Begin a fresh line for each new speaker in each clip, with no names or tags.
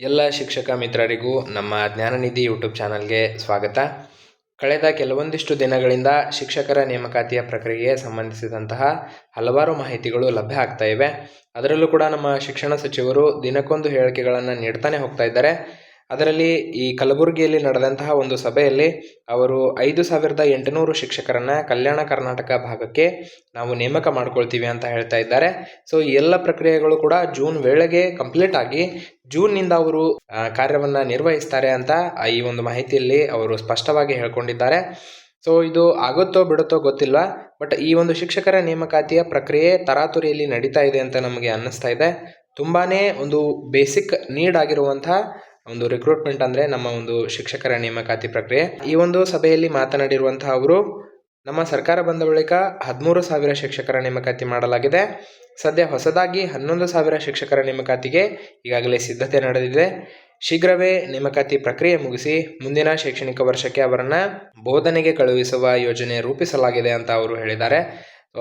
ಎಲ್ಲ ಶಿಕ್ಷಕ ಮಿತ್ರರಿಗೂ ನಮ್ಮ ಜ್ಞಾನನಿಧಿ ಯೂಟ್ಯೂಬ್ ಚಾನಲ್ಗೆ ಸ್ವಾಗತ. ಕಳೆದ ಕೆಲವೊಂದಿಷ್ಟು ದಿನಗಳಿಂದ ಶಿಕ್ಷಕರ ನೇಮಕಾತಿಯ ಪ್ರಕ್ರಿಯೆಗೆ ಸಂಬಂಧಿಸಿದಂತಹ ಹಲವಾರು ಮಾಹಿತಿಗಳು ಲಭ್ಯ ಆಗ್ತಾ ಇವೆ. ಅದರಲ್ಲೂ ಕೂಡ ನಮ್ಮ ಶಿಕ್ಷಣ ಸಚಿವರು ದಿನಕ್ಕೊಂದು ಹೇಳಿಕೆಗಳನ್ನು ನೀಡ್ತಾನೆ ಹೋಗ್ತಾ ಇದ್ದಾರೆ. ಅದರಲ್ಲಿ ಈ ಕಲಬುರಗಿಯಲ್ಲಿ ನಡೆದಂತಹ ಒಂದು ಸಭೆಯಲ್ಲಿ ಅವರು ಐದು ಸಾವಿರದ ಎಂಟುನೂರು ಶಿಕ್ಷಕರನ್ನ ಕಲ್ಯಾಣ ಕರ್ನಾಟಕ ಭಾಗಕ್ಕೆ ನಾವು ನೇಮಕ ಮಾಡ್ಕೊಳ್ತೀವಿ ಅಂತ ಹೇಳ್ತಾ ಇದ್ದಾರೆ. ಸೊ ಈ ಎಲ್ಲ ಪ್ರಕ್ರಿಯೆಗಳು ಕೂಡ ಜೂನ್ ವೇಳೆಗೆ ಕಂಪ್ಲೀಟ್ ಆಗಿ ಜೂನ್ನಿಂದ ಅವರು ಕಾರ್ಯವನ್ನು ನಿರ್ವಹಿಸ್ತಾರೆ ಅಂತ ಈ ಒಂದು ಮಾಹಿತಿಯಲ್ಲಿ ಅವರು ಸ್ಪಷ್ಟವಾಗಿ ಹೇಳ್ಕೊಂಡಿದ್ದಾರೆ. ಸೊ ಇದು ಆಗುತ್ತೋ ಬಿಡುತ್ತೋ ಗೊತ್ತಿಲ್ಲ ಬಟ್ ಈ ಒಂದು ಶಿಕ್ಷಕರ ನೇಮಕಾತಿಯ ಪ್ರಕ್ರಿಯೆ ತರಾತುರಿಯಲ್ಲಿ ನಡೀತಾ ಇದೆ ಅಂತ ನಮಗೆ ಅನ್ನಿಸ್ತಾ ಇದೆ. ತುಂಬಾನೇ ಒಂದು ಬೇಸಿಕ್ ನೀಡ್ ಆಗಿರುವಂತಹ ಒಂದು ರಿಕ್ರೂಟ್ಮೆಂಟ್ ಅಂದ್ರೆ ನಮ್ಮ ಒಂದು ಶಿಕ್ಷಕರ ನೇಮಕಾತಿ ಪ್ರಕ್ರಿಯೆ. ಈ ಒಂದು ಸಭೆಯಲ್ಲಿ ಮಾತನಾಡಿರುವಂತಹ ಅವರು, ನಮ್ಮ ಸರ್ಕಾರ ಬಂದ ಬಳಿಕ ಹದಿಮೂರು ಸಾವಿರ ಶಿಕ್ಷಕರ ನೇಮಕಾತಿ ಮಾಡಲಾಗಿದೆ. ಸದ್ಯ ಹೊಸದಾಗಿ ಹನ್ನೊಂದು ಸಾವಿರ ಶಿಕ್ಷಕರ ನೇಮಕಾತಿಗೆ ಈಗಾಗಲೇ ಸಿದ್ಧತೆ ನಡೆದಿದೆ. ಶೀಘ್ರವೇ ನೇಮಕಾತಿ ಪ್ರಕ್ರಿಯೆ ಮುಗಿಸಿ ಮುಂದಿನ ಶೈಕ್ಷಣಿಕ ವರ್ಷಕ್ಕೆ ಅವರನ್ನು ಬೋಧನೆಗೆ ಕಳುಹಿಸುವ ಯೋಜನೆ ರೂಪಿಸಲಾಗಿದೆ ಅಂತ ಅವರು ಹೇಳಿದ್ದಾರೆ.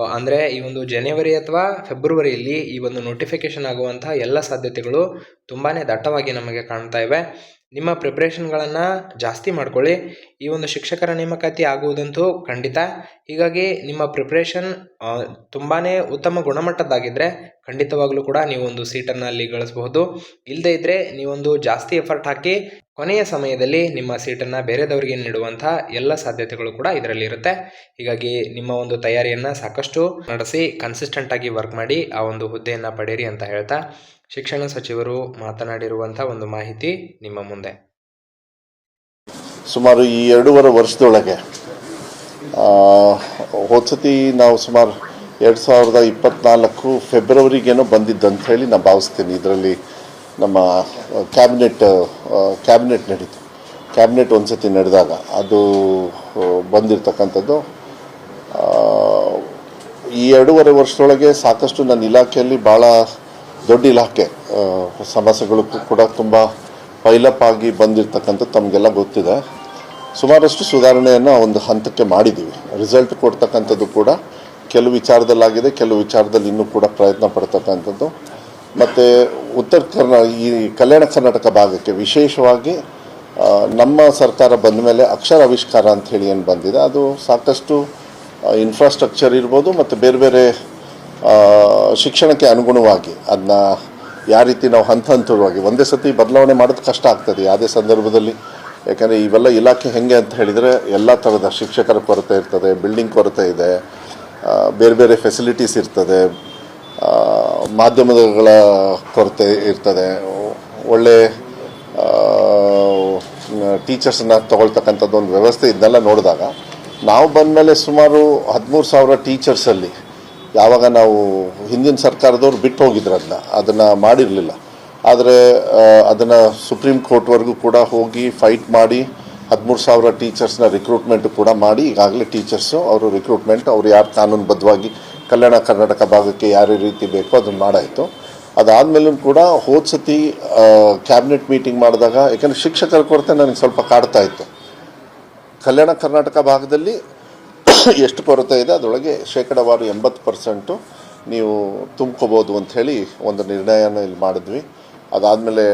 ಅಂದ್ರೆ ಈ ಒಂದು ಜನವರಿ ಅಥವಾ ಫೆಬ್ರವರಿಯಲ್ಲಿ ಈ ಒಂದು ನೋಟಿಫಿಕೇಶನ್ ಆಗುವಂತಹ ಎಲ್ಲ ಸಾಧ್ಯತೆಗಳು ತುಂಬಾ ದಟ್ಟವಾಗಿ ನಮಗೆ ಕಾಣ್ತಾ ಇವೆ. ನಿಮ್ಮ ಪ್ರಿಪ್ರೇಷನ್ಗಳನ್ನು ಜಾಸ್ತಿ ಮಾಡ್ಕೊಳ್ಳಿ. ಈ ಒಂದು ಶಿಕ್ಷಕರ ನೇಮಕಾತಿ ಆಗುವುದಂತೂ ಖಂಡಿತ. ಹೀಗಾಗಿ ನಿಮ್ಮ ಪ್ರಿಪ್ರೇಷನ್ ತುಂಬಾ ಉತ್ತಮ ಗುಣಮಟ್ಟದ್ದಾಗಿದ್ದರೆ ಖಂಡಿತವಾಗಲೂ ಕೂಡ ನೀವೊಂದು ಸೀಟನ್ನು ಅಲ್ಲಿ ಗಳಿಸಬಹುದು. ಇಲ್ಲದೇ ಇದ್ದರೆ ನೀವೊಂದು ಜಾಸ್ತಿ ಎಫರ್ಟ್ ಹಾಕಿ ಕೊನೆಯ ಸಮಯದಲ್ಲಿ ನಿಮ್ಮ ಸೀಟನ್ನು ಬೇರೆದವರಿಗೆ ನೀಡುವಂಥ ಎಲ್ಲ ಸಾಧ್ಯತೆಗಳು ಕೂಡ ಇದರಲ್ಲಿ ಇರುತ್ತೆ ಹೀಗಾಗಿ ನಿಮ್ಮ ಒಂದು ತಯಾರಿಯನ್ನು ಸಾಕಷ್ಟು ನಡೆಸಿ ಕನ್ಸಿಸ್ಟೆಂಟ್ ಆಗಿ ವರ್ಕ್ ಮಾಡಿ ಆ ಒಂದು ಹುದ್ದೆಯನ್ನು ಪಡೆಯಿರಿ ಅಂತ ಹೇಳ್ತಾ ಶಿಕ್ಷಣ ಸಚಿವರು ಮಾತನಾಡಿರುವಂಥ ಒಂದು ಮಾಹಿತಿ ನಿಮ್ಮ ಮುಂದೆ.
ಸುಮಾರು ಈ ಎರಡೂವರೆ ವರ್ಷದೊಳಗೆ ಆ, ಹೋದ್ ನಾವು ಸುಮಾರು ಎರಡು ಸಾವಿರದ ಇಪ್ಪತ್ನಾಲ್ಕು ಫೆಬ್ರವರಿಗೇನೋ ಬಂದಿದ್ದಂತ ಹೇಳಿ ನಾನು ಭಾವಿಸ್ತೀನಿ. ಇದರಲ್ಲಿ ನಮ್ಮ ಕ್ಯಾಬಿನೆಟ್ ಕ್ಯಾಬಿನೆಟ್ ನಡೀತು. ಕ್ಯಾಬಿನೆಟ್ ಒಂದು ಸತಿ ನಡೆದಾಗ ಅದು ಬಂದಿರತಕ್ಕಂಥದ್ದು. ಈ ಎರಡೂವರೆ ವರ್ಷದೊಳಗೆ ಸಾಕಷ್ಟು ನನ್ನ ಇಲಾಖೆಯಲ್ಲಿ ಭಾಳ ದೊಡ್ಡ ಇಲಾಖೆ ಸಮಸ್ಯೆಗಳು ಕೂಡ ತುಂಬ ಪೈಲಪ್ ಆಗಿ ಬಂದಿರತಕ್ಕಂಥದ್ದು ತಮಗೆಲ್ಲ ಗೊತ್ತಿದೆ. ಸುಮಾರಷ್ಟು ಸುಧಾರಣೆಯನ್ನು ಒಂದು ಹಂತಕ್ಕೆ ಮಾಡಿದ್ದೀವಿ ರಿಸಲ್ಟ್ ಕೊಡ್ತಕ್ಕಂಥದ್ದು ಕೂಡ ಕೆಲವು ವಿಚಾರದಲ್ಲಾಗಿದೆ, ಕೆಲವು ವಿಚಾರದಲ್ಲಿ ಇನ್ನೂ ಕೂಡ ಪ್ರಯತ್ನ ಪಡ್ತಕ್ಕಂಥದ್ದು. ಮತ್ತು ಉತ್ತರ ಕರ್ನಾ, ಈ ಕಲ್ಯಾಣ ಕರ್ನಾಟಕ ಭಾಗಕ್ಕೆ ವಿಶೇಷವಾಗಿ ನಮ್ಮ ಸರ್ಕಾರ ಬಂದ ಮೇಲೆ ಅಕ್ಷರ ಆವಿಷ್ಕಾರ ಅಂತ ಹೇಳಿ ಏನು ಬಂದಿದೆ, ಅದು ಸಾಕಷ್ಟು ಇನ್ಫ್ರಾಸ್ಟ್ರಕ್ಚರ್ ಇರ್ಬೋದು ಮತ್ತು ಬೇರೆ ಬೇರೆ ಶಿಕ್ಷಣಕ್ಕೆ ಅನುಗುಣವಾಗಿ ಅದನ್ನ ಯಾವ ರೀತಿ ನಾವು ಹಂತ ಹಂತವಾಗಿ ಒಂದೇ ಸತಿ ಬದಲಾವಣೆ ಮಾಡೋದು ಕಷ್ಟ ಆಗ್ತದೆ. ಯಾವುದೇ ಸಂದರ್ಭದಲ್ಲಿ ಯಾಕಂದರೆ ಇವೆಲ್ಲ ಇಲಾಖೆ ಹೆಂಗೆ ಅಂತ ಹೇಳಿದರೆ ಎಲ್ಲ ಥರದ ಶಿಕ್ಷಕರ ಕೊರತೆ ಇರ್ತದೆ ಬಿಲ್ಡಿಂಗ್ ಕೊರತೆ ಇದೆ ಬೇರೆ ಬೇರೆ ಫೆಸಿಲಿಟೀಸ್ ಇರ್ತದೆ ಮಾಧ್ಯಮಗಳ ಕೊರತೆ ಇರ್ತದೆ. ಒಳ್ಳೆ ಟೀಚರ್ಸನ್ನ ತಗೊಳ್ತಕ್ಕಂಥದ್ದು ಒಂದು ವ್ಯವಸ್ಥೆ ಇದನ್ನೆಲ್ಲ ನೋಡಿದಾಗ, ನಾವು ಬಂದಮೇಲೆ ಸುಮಾರು ಹದಿಮೂರು ಸಾವಿರ ಟೀಚರ್ಸಲ್ಲಿ ಯಾವಾಗ ನಾವು ಹಿಂದಿನ ಸರ್ಕಾರದವ್ರು ಬಿಟ್ಟು ಹೋಗಿದ್ರು ಅದನ್ನ ಅದನ್ನು ಮಾಡಿರಲಿಲ್ಲ. ಆದರೆ ಅದನ್ನು ಸುಪ್ರೀಂ ಕೋರ್ಟ್ವರೆಗೂ ಕೂಡ ಹೋಗಿ ಫೈಟ್ ಮಾಡಿ, ಹದಿಮೂರು ಸಾವಿರ ಟೀಚರ್ಸ್ನ ರಿಕ್ರೂಟ್ಮೆಂಟ್ ಕೂಡ ಮಾಡಿ, ಈಗಾಗಲೇ ಟೀಚರ್ಸು, ಅವರು ರಿಕ್ರೂಟ್ಮೆಂಟ್ ಅವರು ಯಾರು ಕಾನೂನುಬದ್ಧವಾಗಿ ಕಲ್ಯಾಣ ಕರ್ನಾಟಕ ಭಾಗಕ್ಕೆ ಯಾವ ರೀತಿ ಬೇಕೋ ಅದನ್ನು ಮಾಡಾಯಿತು. ಅದಾದಮೇಲೂ ಕೂಡ ಹೋದ ಸತಿ ಕ್ಯಾಬಿನೆಟ್ ಮೀಟಿಂಗ್ ಮಾಡಿದಾಗ, ಯಾಕಂದರೆ ಶಿಕ್ಷಕರ ಕೊರತೆ ನನಗೆ ಸ್ವಲ್ಪ ಕಾಡ್ತಾ ಇತ್ತು. ಕಲ್ಯಾಣ ಕರ್ನಾಟಕ ಭಾಗದಲ್ಲಿ ಎಷ್ಟು ಕೊರತೆ ಇದೆ ಅದರೊಳಗೆ ಶೇಕಡವಾರು ಎಂಬತ್ತು ಪರ್ಸೆಂಟು ನೀವು ತುಂಬ್ಕೋಬೋದು ಅಂಥೇಳಿ ಒಂದು ನಿರ್ಣಯನ ಇಲ್ಲಿ ಮಾಡಿದ್ವಿ. ಅದಾದಮೇಲೆ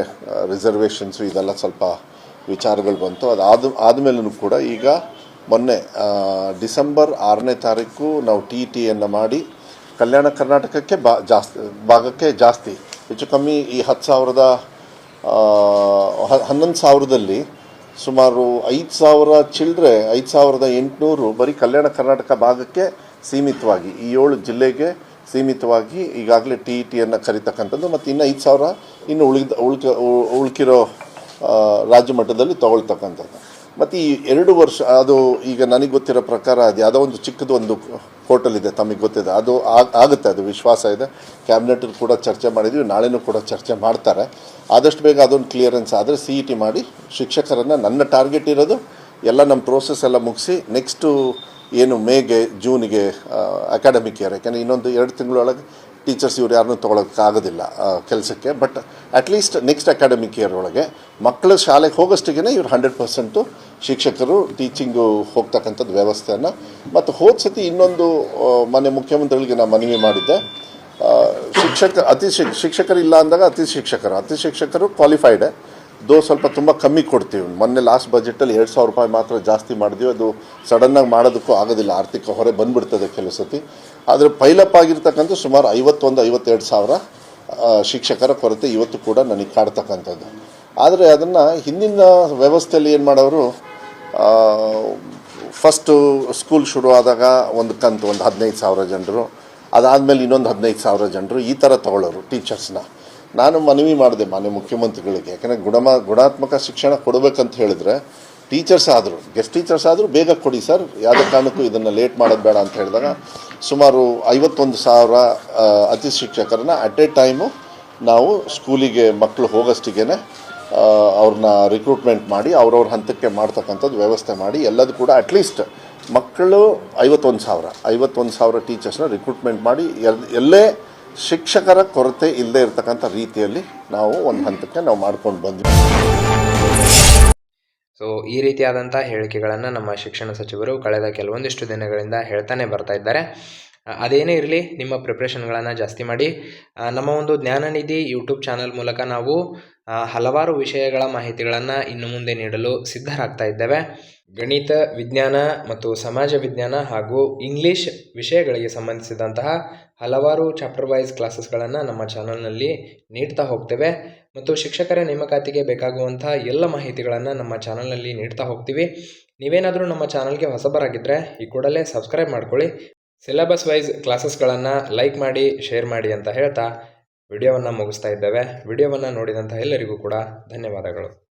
ರಿಸರ್ವೇಷನ್ಸು ಇದೆಲ್ಲ ಸ್ವಲ್ಪ ವಿಚಾರಗಳು ಬಂತು. ಅದಾದ, ಆದಮೇಲೂ ಕೂಡ ಈಗ ಮೊನ್ನೆ ಡಿಸೆಂಬರ್ ಆರನೇ ತಾರೀಕು ನಾವು ಟಿ ಟಿಯನ್ನು ಮಾಡಿ, ಕಲ್ಯಾಣ ಕರ್ನಾಟಕಕ್ಕೆ ಬಾ, ಜಾಸ್ತಿ, ಭಾಗಕ್ಕೆ ಜಾಸ್ತಿ, ಹೆಚ್ಚು ಕಮ್ಮಿ ಈ ಹತ್ತು ಸಾವಿರದ ಹನ್ನೊಂದು ಸಾವಿರದಲ್ಲಿ ಸುಮಾರು ಐದು ಸಾವಿರ ಚಿಲ್ಡ್ರೆ, ಐದು ಸಾವಿರದ ಎಂಟುನೂರು ಬರೀ ಕಲ್ಯಾಣ ಕರ್ನಾಟಕ ಭಾಗಕ್ಕೆ ಸೀಮಿತವಾಗಿ, ಈ ಏಳು ಜಿಲ್ಲೆಗೆ ಸೀಮಿತವಾಗಿ ಈಗಾಗಲೇ ಟಿ ಇ ಟಿಯನ್ನು ಕರಿತಕ್ಕಂಥದ್ದು ಮತ್ತು ಇನ್ನು ಐದು ಸಾವಿರ ಇನ್ನು ಉಳಿದ, ಉಳ್ಕ ಉಳ್ಕಿರೋ ರಾಜ್ಯ ಮಟ್ಟದಲ್ಲಿ ತಗೊಳ್ತಕ್ಕಂಥದ್ದು. ಮತ್ತು ಈ ಎರಡು ವರ್ಷ, ಅದು ಈಗ ನನಗೆ ಗೊತ್ತಿರೋ ಪ್ರಕಾರ ಅದು ಯಾವುದೋ ಒಂದು ಚಿಕ್ಕದು ಒಂದು ಹೋಟೆಲ್ ಇದೆ, ತಮಗೆ ಗೊತ್ತಿದೆ. ಅದು ಆಗ್- ಆಗುತ್ತೆ, ಅದು ವಿಶ್ವಾಸ ಇದೆ. ಕ್ಯಾಬಿನೆಟ್ ಕೂಡ ಚರ್ಚೆ ಮಾಡಿದ್ವಿ, ನಾಳೆನೂ ಕೂಡ ಚರ್ಚೆ ಮಾಡ್ತಾರೆ. ಆದಷ್ಟು ಬೇಗ ಅದೊಂದು ಕ್ಲಿಯರೆನ್ಸ್ ಆದರೆ ಸಿ ಇ ಟಿ ಮಾಡಿ ಶಿಕ್ಷಕರನ್ನು ನನ್ನ ಟಾರ್ಗೆಟ್ ಇರೋದು, ಎಲ್ಲ ನಮ್ಮ ಪ್ರೋಸೆಸ್ ಎಲ್ಲ ಮುಗಿಸಿ ನೆಕ್ಸ್ಟು ಏನು ಮೇಗೆ ಜೂನಿಗೆ ಅಕಾಡೆಮಿಕ್ ಇಯರ್ ಯಾಕೆಂದರೆ ಇನ್ನೊಂದು ಎರಡು ತಿಂಗಳೊಳಗೆ ಟೀಚರ್ಸ್ ಇವ್ರು ಯಾರನ್ನೂ ತೊಗೊಳಕ್ಕಾಗೋದಿಲ್ಲ ಕೆಲಸಕ್ಕೆ. But at least next academic year ಒಳಗೆ ಮಕ್ಕಳು ಶಾಲೆಗೆ ಹೋಗೋಷ್ಟಿಗೆ ಇವ್ರು ಹಂಡ್ರೆಡ್ ಪರ್ಸೆಂಟು ಶಿಕ್ಷಕರು ಟೀಚಿಂಗು ಹೋಗ್ತಕ್ಕಂಥದ್ದು ವ್ಯವಸ್ಥೆಯನ್ನು. ಮತ್ತು ಹೋದ ಸತಿ ಇನ್ನೊಂದು ಮನೆ ಮುಖ್ಯಮಂತ್ರಿಗಳಿಗೆ ನಾನು ಮನವಿ ಮಾಡಿದ್ದೆ. ಶಿಕ್ಷಕ, ಅತಿ ಶಿಕ್ಷಕರು ಶಿಕ್ಷಕರಿಲ್ಲ ಅಂದಾಗ ಅತಿ ಶಿಕ್ಷಕರು ಅತಿ ಶಿಕ್ಷಕರು ಕ್ವಾಲಿಫೈಡ್ ದೋ ಸ್ವಲ್ಪ ತುಂಬ ಕಮ್ಮಿ ಕೊಡ್ತೀವಿ. ಮೊನ್ನೆ ಲಾಸ್ಟ್ ಬಜೆಟಲ್ಲಿ ಎರಡು ಸಾವಿರ ರೂಪಾಯಿ ಮಾತ್ರ ಜಾಸ್ತಿ ಮಾಡಿದ್ವಿ. ಅದು ಸಡನ್ನಾಗಿ ಮಾಡೋದಕ್ಕೂ ಆಗೋದಿಲ್ಲ. ಆರ್ಥಿಕ ಹೊರೆ ಬಂದುಬಿಡ್ತದೆ ಕೆಲವು ಸತಿ. ಆದರೆ ಪೈಲಪ್ ಆಗಿರ್ತಕ್ಕಂಥ ಸುಮಾರು ಐವತ್ತೊಂದು, ಐವತ್ತೆರಡು ಸಾವಿರ ಶಿಕ್ಷಕರ ಕೊರತೆ ಇವತ್ತು ಕೂಡ ನನಗೆ ಕಾಡ್ತಕ್ಕಂಥದ್ದು. ಆದರೆ ಅದನ್ನು ಹಿಂದಿನ ವ್ಯವಸ್ಥೆಯಲ್ಲಿ ಏನು ಮಾಡೋರು ಫಸ್ಟು ಸ್ಕೂಲ್ ಶುರು ಆದಾಗ ಒಂದು ಕಂತು ಒಂದು ಹದಿನೈದು ಸಾವಿರ ಜನರು, ಅದಾದಮೇಲೆ ಇನ್ನೊಂದು ಹದಿನೈದು ಸಾವಿರ ಜನರು ಈ ಥರ ತಗೊಳ್ಳೋರು ಟೀಚರ್ಸ್ನ ನಾನು ಮನವಿ ಮಾಡಿದೆ ಮಾನ್ಯ ಮುಖ್ಯಮಂತ್ರಿಗಳಿಗೆ. ಯಾಕಂದರೆ ಗುಣಮ, ಗುಣಾತ್ಮಕ ಶಿಕ್ಷಣ ಕೊಡಬೇಕಂತ ಹೇಳಿದ್ರೆ ಟೀಚರ್ಸ್ ಆದರೂ, ಗೆಸ್ಟ್ ಟೀಚರ್ಸ್ ಆದರೂ ಬೇಗ ಕೊಡಿ ಸರ್. ಯಾವುದೇ ಕಾರಣಕ್ಕೂ ಇದನ್ನು ಲೇಟ್ ಮಾಡೋದು ಬೇಡ ಅಂತ ಹೇಳಿದಾಗ ಸುಮಾರು ಐವತ್ತೊಂದು ಸಾವಿರ ಅತಿ ಶಿಕ್ಷಕರನ್ನ ಅಟ್ ಎ ಟೈಮು ನಾವು ಸ್ಕೂಲಿಗೆ ಮಕ್ಕಳು ಹೋಗೋಷ್ಟಿಗೆ ಅವ್ರನ್ನ ರಿಕ್ರೂಟ್ಮೆಂಟ್ ಮಾಡಿ ಅವ್ರವ್ರ ಹಂತಕ್ಕೆ ಮಾಡ್ತಕ್ಕಂಥದ್ದು ವ್ಯವಸ್ಥೆ ಮಾಡಿ ಎಲ್ಲದೂ ಕೂಡ ಅಟ್ಲೀಸ್ಟ್ ಮಕ್ಕಳು ಐವತ್ತೊಂದು ಸಾವಿರ ಐವತ್ತೊಂದು ಸಾವಿರ ಟೀಚರ್ಸ್ನ ರಿಕ್ರೂಟ್ಮೆಂಟ್ ಮಾಡಿ ಎಲ್- ಎಲ್ಲೇ ಶಿಕ್ಷಕರ ಕೊರತೆ ಇಲ್ಲದೆ ಇರತಕ್ಕಂಥ ರೀತಿಯಲ್ಲಿ ನಾವು ಒಂದು ಹಂತಕ್ಕೆ ನಾವು ಮಾಡ್ಕೊಂಡು ಬಂದ್ವಿ.
ಸೊ ಈ ರೀತಿಯಾದಂಥ ಹೇಳಿಕೆಗಳನ್ನು ನಮ್ಮ ಶಿಕ್ಷಣ ಸಚಿವರು ಕಳೆದ ಕೆಲವೊಂದಿಷ್ಟು ದಿನಗಳಿಂದ ಹೇಳ್ತಾನೆ ಬರ್ತಾ ಇದ್ದಾರೆ. ಅದೇನೇ ಇರಲಿ, ನಿಮ್ಮ ಪ್ರಿಪ್ರೇಷನ್ಗಳನ್ನು ಜಾಸ್ತಿ ಮಾಡಿ. ನಮ್ಮ ಒಂದು ಜ್ಞಾನನಿಧಿ ಯೂಟ್ಯೂಬ್ ಚಾನಲ್ ಮೂಲಕ ನಾವು ಹಲವಾರು ವಿಷಯಗಳ ಮಾಹಿತಿಗಳನ್ನು ಇನ್ನು ಮುಂದೆ ನೀಡಲು ಸಿದ್ಧರಾಗ್ತಾ ಇದ್ದೇವೆ. ಗಣಿತ, ವಿಜ್ಞಾನ ಮತ್ತು ಸಮಾಜ ವಿಜ್ಞಾನ ಹಾಗೂ ಇಂಗ್ಲಿಷ್ ವಿಷಯಗಳಿಗೆ ಸಂಬಂಧಿಸಿದಂತಹ ಹಲವಾರು ಚಾಪ್ಟರ್ ವೈಸ್ ಕ್ಲಾಸಸ್ಗಳನ್ನು ನಮ್ಮ ಚಾನಲ್ನಲ್ಲಿ ನೀಡ್ತಾ ಹೋಗ್ತೇವೆ. ಮತ್ತು ಶಿಕ್ಷಕರ ನೇಮಕಾತಿಗೆ ಬೇಕಾಗುವಂಥ ಎಲ್ಲ ಮಾಹಿತಿಗಳನ್ನು ನಮ್ಮ ಚಾನಲ್ನಲ್ಲಿ ನೀಡ್ತಾ ಹೋಗ್ತೀವಿ. ನೀವೇನಾದರೂ ನಮ್ಮ ಚಾನಲ್ಗೆ ಹೊಸಬರಾಗಿದ್ದರೆ ಈ ಕೂಡಲೇ ಸಬ್ಸ್ಕ್ರೈಬ್ ಮಾಡ್ಕೊಳ್ಳಿ. ಸಿಲೆಬಸ್ ವೈಸ್ ಕ್ಲಾಸಸ್ಗಳನ್ನು ಲೈಕ್ ಮಾಡಿ, ಶೇರ್ ಮಾಡಿ ಅಂತ ಹೇಳ್ತಾ ವಿಡಿಯೋವನ್ನು ಮುಗಿಸ್ತಾ ಇದ್ದೇವೆ. ವಿಡಿಯೋವನ್ನು ನೋಡಿದಂಥ ಎಲ್ಲರಿಗೂ ಕೂಡ ಧನ್ಯವಾದಗಳು.